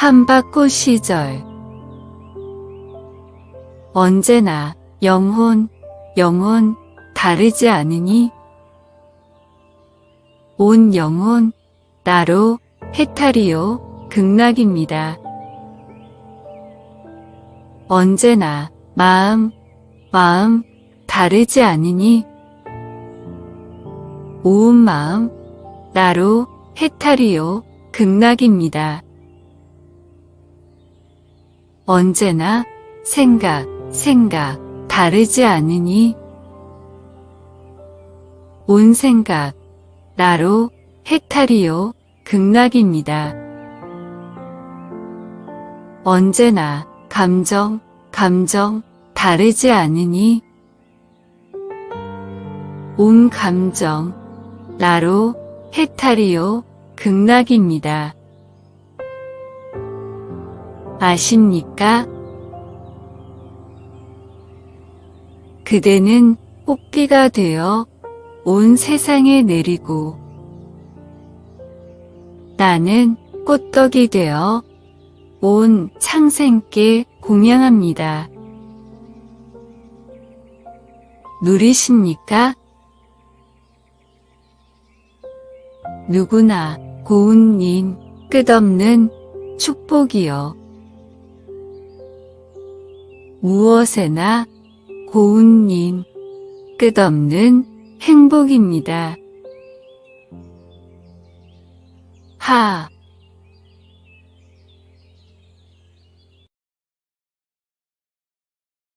한바꽃 시절 언제나 영혼, 영혼 다르지 않으니 온 영혼 나로 해탈이요 극락입니다. 언제나 마음, 마음 다르지 않으니 온 마음 나로 해탈이요 극락입니다. 언제나 생각, 생각 다르지 않으니 온 생각 나로 해탈이요 극락입니다. 언제나 감정, 감정 다르지 않으니 온 감정 나로 해탈이요 극락입니다. 아십니까? 그대는 꽃비가 되어 온 세상에 내리고 나는 꽃떡이 되어 온 창생께 공양합니다. 누리십니까? 누구나 고운님 끝없는 축복이요. 무엇에나 고운님 끝없는 행복입니다. 하,